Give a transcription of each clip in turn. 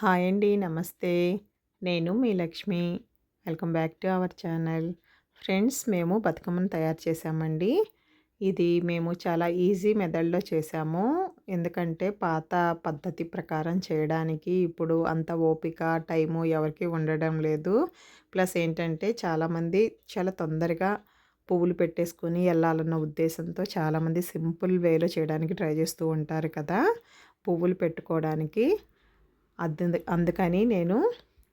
Hi అండి నమస్తే. నేను మీ Lakshmi. Welcome back to our channel. Friends మేము బతుకమ్మను తయారు చేసామండి ఇది మేము చాలా ఈజీ మెథడ్లో చేసాము ఎందుకంటే పాత పద్ధతి ప్రకారం చేయడానికి ఇప్పుడు అంత ఓపిక టైము ఎవరికి ఉండడం లేదు. ప్లస్ ఏంటంటే చాలామంది చాలా తొందరగా పువ్వులు పెట్టేసుకొని వెళ్ళాలన్న ఉద్దేశంతో చాలామంది సింపుల్ వేలో చేయడానికి ట్రై చేస్తూ ఉంటారు కదా పువ్వులు పెట్టుకోవడానికి. అందు అందుకని నేను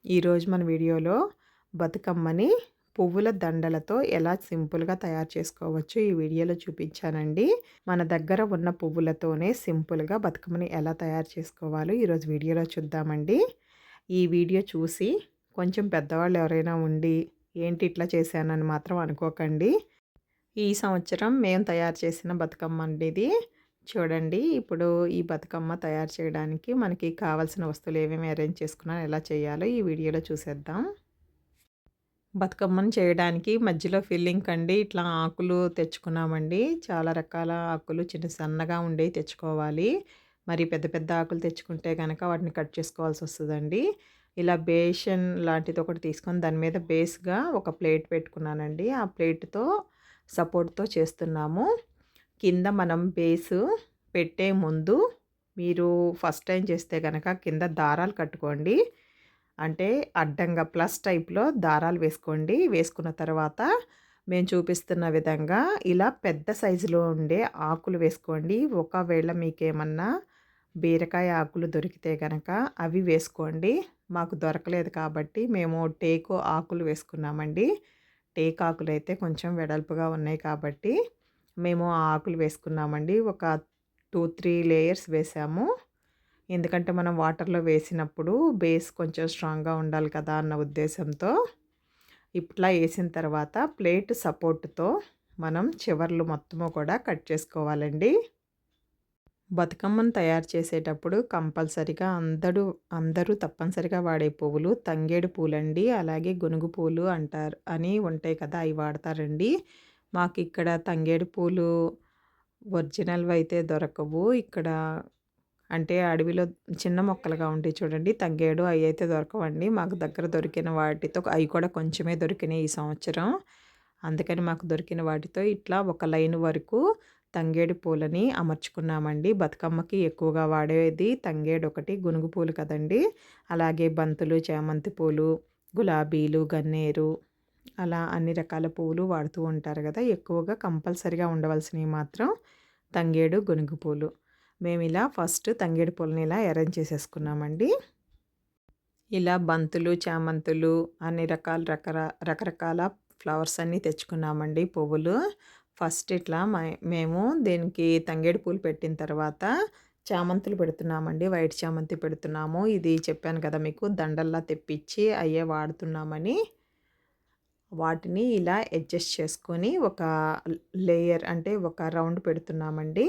ఈరోజు మన వీడియోలో బతుకమ్మని పువ్వుల దండలతో ఎలా సింపుల్గా తయారు చేసుకోవచ్చు ఈ వీడియోలో చూపించానండి. మన దగ్గర ఉన్న పువ్వులతోనే సింపుల్గా బతుకమ్మని ఎలా తయారు చేసుకోవాలో ఈరోజు వీడియోలో చూద్దామండి. ఈ వీడియో చూసి కొంచెం పెద్దవాళ్ళు ఎవరైనా ఉండి ఏంటి ఇట్లా చేశానని మాత్రం అనుకోకండి. ఈ సంవత్సరం మేము తయారు చేసిన బతుకమ్మ అండి ఇది. చూడండి. ఇప్పుడు ఈ బతుకమ్మ తయారు చేయడానికి మనకి కావాల్సిన వస్తువులు ఏమేమి అరేంజ్ చేసుకున్నాను ఎలా చేయాలో ఈ వీడియోలో చూసేద్దాం. బతుకమ్మను చేయడానికి మధ్యలో ఫిల్లింగ్ అండి ఇట్లా ఆకులు తెచ్చుకున్నామండి. చాలా రకాల ఆకులు చిన్న సన్నగా ఉండేవి తెచ్చుకోవాలి. మరి పెద్ద పెద్ద ఆకులు తెచ్చుకుంటే కనుక వాటిని కట్ చేసుకోవాల్సి వస్తుందండి. ఇలా బేషన్ లాంటిది ఒకటి తీసుకొని దాని మీద బేస్గా ఒక ప్లేట్ పెట్టుకున్నానండి. ఆ ప్లేట్తో సపోర్ట్తో చేస్తున్నాము. కింద మనం బేసు పెట్టే ముందు మీరు ఫస్ట్ టైం చేస్తే కనుక కింద దారాలు కట్టుకోండి. అంటే అడ్డంగా ప్లస్ టైప్లో దారాలు వేసుకోండి. వేసుకున్న తర్వాత మేము చూపిస్తున్న విధంగా ఇలా పెద్ద సైజులో ఉండే ఆకులు వేసుకోండి. ఒకవేళ మీకేమన్నా బీరకాయ ఆకులు దొరికితే కనుక అవి వేసుకోండి. మాకు దొరకలేదు కాబట్టి మేము టేకు ఆకులు వేసుకున్నామండి. టేకు ఆకులు అయితే కొంచెం వెడల్పుగా ఉన్నాయి కాబట్టి మేము ఆకులు వేసుకున్నామండి. ఒక టూ త్రీ లేయర్స్ వేసాము. ఎందుకంటే మనం వాటర్లో వేసినప్పుడు బేస్ కొంచెం స్ట్రాంగ్గా ఉండాలి కదా అన్న ఉద్దేశంతో. ఇట్లా వేసిన తర్వాత ప్లేట్ సపోర్ట్తో మనం చివర్లు మొత్తము కూడా కట్ చేసుకోవాలండి. బతుకమ్మను తయారు చేసేటప్పుడు కంపల్సరిగా అందరూ అందరూ తప్పనిసరిగా వాడే పువ్వులు తంగేడు పూలండి. అలాగే గునుగు పూలు అంటారు అని ఉంటాయి కదా అవి వాడతారండి. మాకు ఇక్కడ తంగేడు పూలు ఒరిజినల్వి అయితే దొరకవు. ఇక్కడ అంటే అడవిలో చిన్న మొక్కలుగా ఉంటాయి చూడండి. తంగేడు అవి అయితే దొరకవండి. మాకు దగ్గర దొరికిన వాటితో అవి కూడా కొంచెమే దొరికినాయి ఈ సంవత్సరం. అందుకని మాకు దొరికిన వాటితో ఇట్లా ఒక లైన్ వరకు తంగేడు పూలని అమర్చుకున్నామండి. బతుకమ్మకి ఎక్కువగా వాడేది తంగేడు ఒకటి గునుగు పూలు కదండి. అలాగే బంతులు చామంతి పూలు గులాబీలు గన్నేరు అలా అన్ని రకాల పువ్వులు వాడుతూ ఉంటారు కదా! ఎక్కువగా కంపల్సరిగా ఉండవలసినవి మాత్రం తంగేడు గొనుగు పూలు. మేము ఇలా ఫస్ట్ తంగేడు పూలని ఇలా అరేంజ్ చేసేసుకున్నామండి. ఇలా బంతులు చామంతులు అన్ని రకాల రకర రకరకాల ఫ్లవర్స్ అన్నీ తెచ్చుకున్నామండి పువ్వులు. ఫస్ట్ ఇట్లా మేము దీనికి తంగేడు పూలు పెట్టిన తర్వాత చామంతులు పెడుతున్నామండి. వైట్ చామంతి పెడుతున్నాము. ఇది చెప్పాను కదా మీకు దండల్లా తెప్పించి అయ్యే వాడుతున్నామని. వాటిని ఇలా అడ్జస్ట్ చేసుకొని ఒక లేయర్ అంటే ఒక రౌండ్ పెడుతున్నామండి.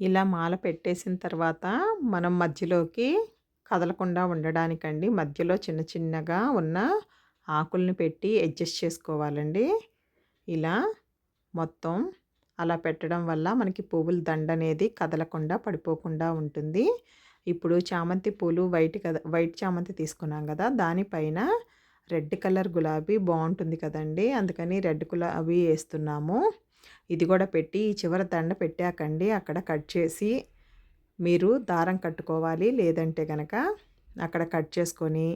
ఇలా మాల పెట్టేసిన తర్వాత మనం మధ్యలోకి కదలకుండా ఉండడానికండి. మధ్యలో చిన్న చిన్నగా ఉన్న ఆకుల్ని పెట్టి అడ్జస్ట్ చేసుకోవాలండి. ఇలా మొత్తం అలా పెట్టడం వల్ల మనకి పువ్వుల దండ అనేది కదలకుండా పడిపోకుండా ఉంటుంది. ఇప్పుడు చామంతి పూలు వైట్ కదా వైట్ చామంతి తీసుకున్నాం కదా దానిపైన రెడ్ కలర్ గులాబీ బాగుంటుంది కదండి. అందుకని రెడ్ గులాబీ వేస్తున్నాము. ఇది కూడా పెట్టి ఈ చివర దండ పెట్టాకండి. అక్కడ కట్ చేసి మీరు దారం కట్టుకోవాలి. లేదంటే కనుక అక్కడ కట్ చేసుకొని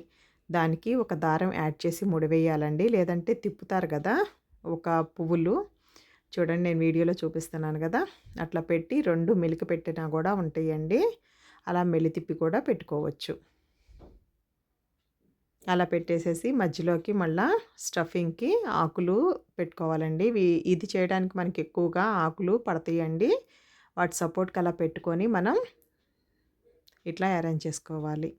దానికి ఒక దారం యాడ్ చేసి ముడివేయాలండి లేదంటే తిప్పుతారు కదా ఒక పువ్వులు. చూడండి నేను వీడియోలో చూపిస్తున్నాను కదా. అట్లా పెట్టి రెండు మెలికి పెట్టినా కూడా ఉంటాయండి. అలా మెలి తిప్పి కూడా పెట్టుకోవచ్చు. అలా పెట్టేసేసి మధ్యలోకి మళ్ళా స్టఫింగ్కి ఆకులు పెట్టుకోవాలండి. ఇది చేయడానికి మనకి ఎక్కువగా ఆకులు పడతాయండి. వాటి సపోర్ట్కి అలా పెట్టుకొని మనం ఇట్లా అరేంజ్ చేసుకోవాలి.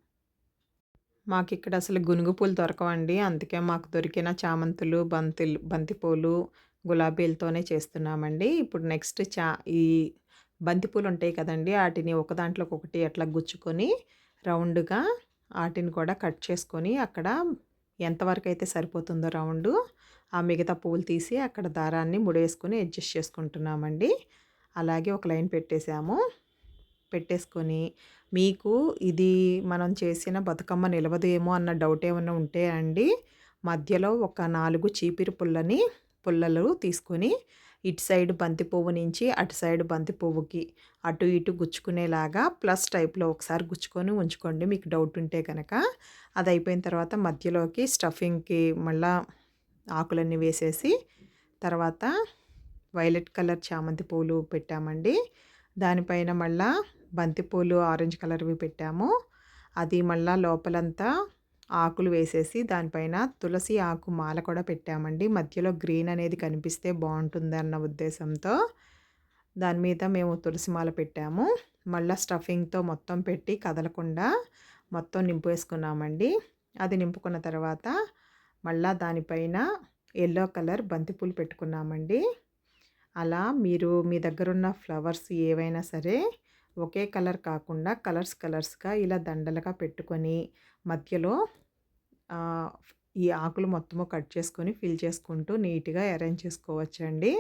మాకు ఇక్కడ అసలు గునుగు పూలు దొరకవండి. అందుకే మాకు దొరికిన చామంతులు బంతులు బంతిపూలు గులాబీలతోనే చేస్తున్నామండి. ఇప్పుడు నెక్స్ట్ చా ఈ బంతిపూలు ఉంటాయి కదండి వాటిని ఒక దాంట్లోకి ఒకటి అట్లా గుచ్చుకొని రౌండ్గా వాటిని కూడా కట్ చేసుకొని అక్కడ ఎంతవరకు అయితే సరిపోతుందో రౌండ్ ఆ మిగతా పువ్వులు తీసి అక్కడ దారాన్ని ముడేసుకొని అడ్జస్ట్ చేసుకుంటున్నామండి. అలాగే ఒక లైన్ పెట్టేసాము పెట్టేసుకొని మీకు ఇది మనం చేసిన బతుకమ్మ నిలవదు ఏమో అన్న డౌట్ ఏమైనా ఉంటే అండి మధ్యలో ఒక నాలుగు చీపిరి పుల్లని పుల్లలు తీసుకొని ఇటు సైడ్ బంతి పువ్వు నుంచి అటు సైడ్ బంతి పువ్వుకి అటు ఇటు గుచ్చుకునేలాగా ప్లస్ టైప్లో ఒకసారి గుచ్చుకొని ఉంచుకోండి. మీకు డౌట్ ఉంటే కనుక అది అయిపోయిన తర్వాత మధ్యలోకి స్టఫింగ్కి మళ్ళా ఆకులన్నీ వేసేసి తర్వాత వైలెట్ కలర్ చామంతి పూలు పెట్టామండి. దానిపైన మళ్ళా బంతిపూలు ఆరెంజ్ కలర్వి పెట్టాము. అది మళ్ళా లోపలంతా ఆకులు వేసేసి దానిపైన తులసి ఆకు మాల కూడా పెట్టామండి. మధ్యలో గ్రీన్ అనేది కనిపిస్తే బాగుంటుంది అన్న ఉద్దేశంతో. దాని మీద మేము తులసి మాల పెట్టాము. మళ్ళీ స్టఫింగ్తో మొత్తం పెట్టి కదలకుండా మొత్తం నింపేసుకున్నామండి. అది నింపుకున్న తర్వాత మళ్ళా దానిపైన ఎల్లో కలర్ బంతిపూలు పెట్టుకున్నామండి. అలా మీరు మీ దగ్గర ఉన్న ఫ్లవర్స్ ఏవైనా సరే ఒకే కలర్ కాకుండా కలర్స్ కలర్స్గా ఇలా దండలుగా పెట్టుకొని మధ్యలో ఈ ఆకులు మొత్తము కట్ చేసుకొని ఫిల్ చేసుకుంటూ నీట్గా అరేంజ్ చేసుకోవచ్చండి.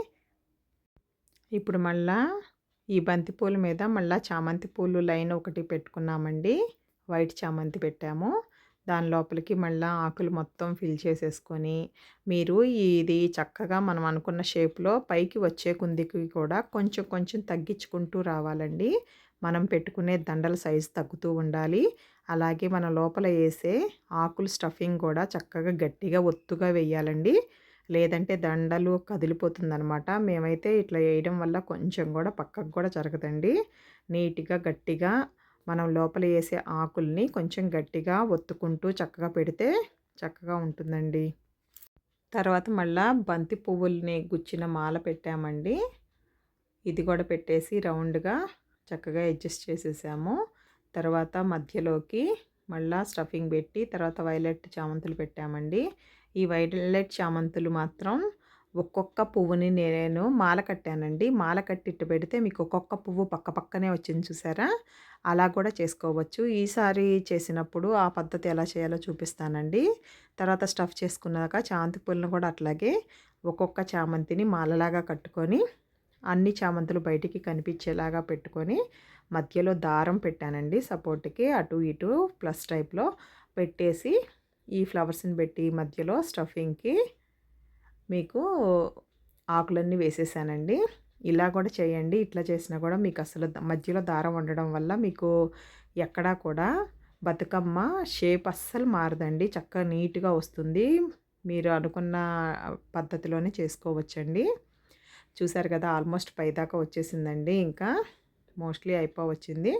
ఇప్పుడు మళ్ళా ఈ బంతి పూల మీద మళ్ళీ చామంతి పూలు లైన్ ఒకటి పెట్టుకున్నామండి. వైట్ చామంతి పెట్టాము. దాని లోపలికి మళ్ళీ ఆకులు మొత్తం ఫిల్ చేసేసుకొని మీరు ఇది చక్కగా మనం అనుకున్న షేప్లో పైకి వచ్చే కుందికి కూడా కొంచెం కొంచెం తగ్గించుకుంటూ రావాలండి. మనం పెట్టుకునే దండల సైజు తగ్గుతూ ఉండాలి. అలాగే మన లోపల వేసే ఆకులు స్టఫింగ్ కూడా చక్కగా గట్టిగా ఒత్తుగా వేయాలండి. లేదంటే దండలు కదిలిపోతుందనమాట. మేమైతే ఇట్లా వేయడం వల్ల కొంచెం కూడా పక్కకు కూడా జరగదండి. నీట్గా గట్టిగా మనం లోపల వేసే ఆకుల్ని కొంచెం గట్టిగా ఒత్తుకుంటూ చక్కగా పెడితే చక్కగా ఉంటుందండి. తర్వాత మళ్ళా బంతి పువ్వుల్ని గుచ్చిన మాల పెట్టామండి. ఇది కూడా పెట్టేసి రౌండ్గా చక్కగా అడ్జస్ట్ చేసేసాము. తర్వాత మధ్యలోకి మళ్ళా స్టఫింగ్ పెట్టి తర్వాత వైలెట్ చామంతులు పెట్టామండి. ఈ వైలెట్ చామంతులు మాత్రం ఒక్కొక్క పువ్వుని నేను మాల కట్టానండి. మాల కట్టిట్టు పెడితే మీకు ఒక్కొక్క పువ్వు పక్క పక్కనే వచ్చింది చూసారా? అలా కూడా చేసుకోవచ్చు. ఈసారి చేసినప్పుడు ఆ పద్ధతి ఎలా చేయాలో చూపిస్తానండి. తర్వాత స్టఫ్ చేసుకున్నాక చామంతి పూలను కూడా అట్లాగే ఒక్కొక్క చామంతిని మాలలాగా కట్టుకొని అన్ని చామంతులు బయటికి కనిపించేలాగా పెట్టుకొని మధ్యలో దారం పెట్టానండి. సపోర్ట్కి అటు ఇటు ప్లస్ టైప్లో పెట్టేసి ఈ ఫ్లవర్స్ని పెట్టి మధ్యలో స్టఫింగ్కి మీకు ఆకులన్నీ వేసేసానండి. ఇలా కూడా చేయండి. ఇట్లా చేసినా కూడా మీకు అసలు మధ్యలో దారం ఉండడం వల్ల మీకు ఎక్కడా కూడా బతుకమ్మ షేప్ అస్సలు మారదండి. చక్కగా నీట్గా వస్తుంది. మీరు అనుకున్న పద్ధతిలోనే చేసుకోవచ్చండి. చూసారు కదా ఆల్మోస్ట్ పైదాకా వచ్చేసిందండి ఇంకా. మోస్ట్లీ అయిపోవచ్చింది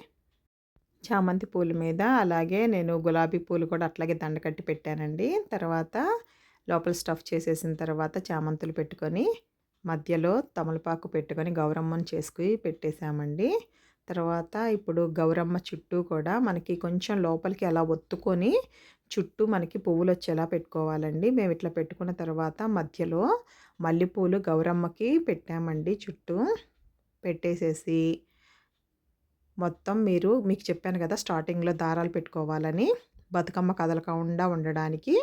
చామంతి పూల మీద అలాగే నేను గులాబీ పూలు కూడా అట్లాగే దండ కట్టి పెట్టానండి. తర్వాత లోపల స్టఫ్ చేసేసిన తర్వాత చామంతులు పెట్టుకొని మధ్యలో తమలపాకు పెట్టుకొని గౌరమ్మను చేసుకుని పెట్టేశామండి. తర్వాత ఇప్పుడు గౌరమ్మ చుట్టూ కూడా మనకి కొంచెం లోపలికి అలా ఒత్తుకొని చుట్టూ మనకి పువ్వులు వచ్చేలా పెట్టుకోవాలండి. మేము ఇట్లా పెట్టుకున్న తర్వాత మధ్యలో మల్లెపూలు గౌరమ్మకి పెట్టామండి చుట్టూ. పెట్టేసేసి మొత్తం మీరు మీకు చెప్పాను కదా స్టార్టింగ్లో దారాలు పెట్టుకోవాలని బతుకమ్మ కదలకుండా ఉండడానికి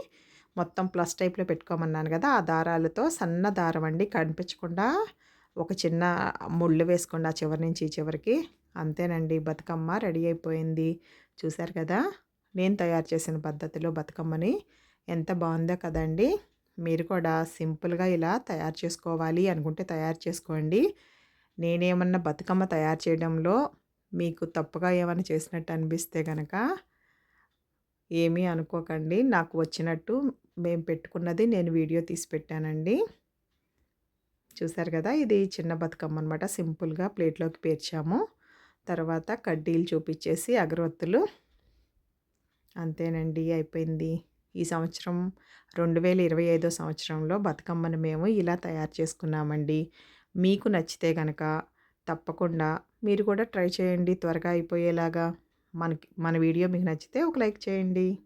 మొత్తం ప్లస్ టైప్లో పెట్టుకోమన్నాను కదా ఆ దారాలతో సన్న దారం అండి. కనిపించకుండా ఒక చిన్న ముళ్ళు వేసుకోండి ఆ చివరి నుంచి ఈ చివరికి. అంతేనండి. బతుకమ్మ రెడీ అయిపోయింది. చూశారు కదా? నేను తయారు చేసిన పద్ధతిలో బతుకమ్మని ఎంత బాగుందో కదండి. మీరు కూడా సింపుల్గా ఇలా తయారు చేసుకోవాలి అనుకుంటే తయారు చేసుకోండి. నేనేమన్నా బతుకమ్మ తయారు చేయడంలో మీకు తప్పుగా ఏమైనా చేసినట్టు అనిపిస్తే కనుక ఏమీ అనుకోకండి. నాకు వచ్చినట్టు మేము పెట్టుకున్నది నేను వీడియో తీసి పెట్టానండి. చూసారు కదా? ఇది చిన్న బతుకమ్మ అనమాట సింపుల్గా ప్లేట్లోకి పేర్చాము. తర్వాత కడ్డీలు చూపించేసి అగరవత్తులు. అంతేనండి అయిపోయింది. ఈ సంవత్సరం రెండు వేల ఇరవై ఐదో సంవత్సరంలో బతుకమ్మను మేము ఇలా తయారు చేసుకున్నామండి. మీకు నచ్చితే కనుక తప్పకుండా మీరు కూడా ట్రై చేయండి త్వరగా అయిపోయేలాగా. మనకి మన వీడియో మీకు నచ్చితే ఒక లైక్ చేయండి.